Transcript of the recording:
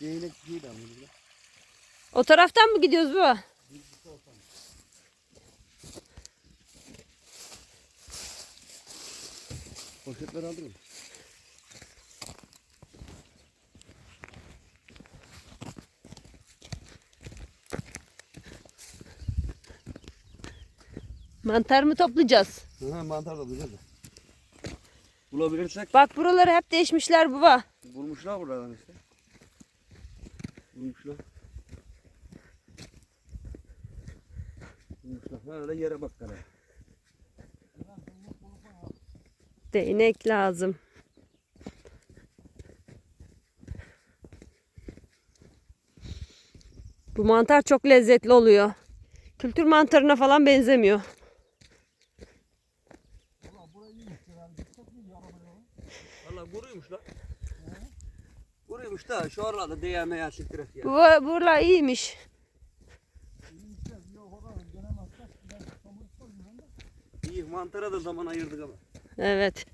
Değnek değil ama burada. O taraftan mı gidiyoruz bu? Poşetleri alırım. Mantar mı toplayacağız? Ha, mantar da. Bulabilirsek. Bak buraları hep değişmişler baba. Bulmuşlar buradan işte. Bulmuşlar. Bulmuşlar. Öyle yere bak kare. Değnek lazım. Bu mantar çok lezzetli oluyor. Kültür mantarına falan benzemiyor. Valla kuruymuş lan. Kuruymuş da şu aralarda değerme ya siktir et ya. Bu buralar iyiymiş. İyi mantara da zaman ayırdık ama. Evet.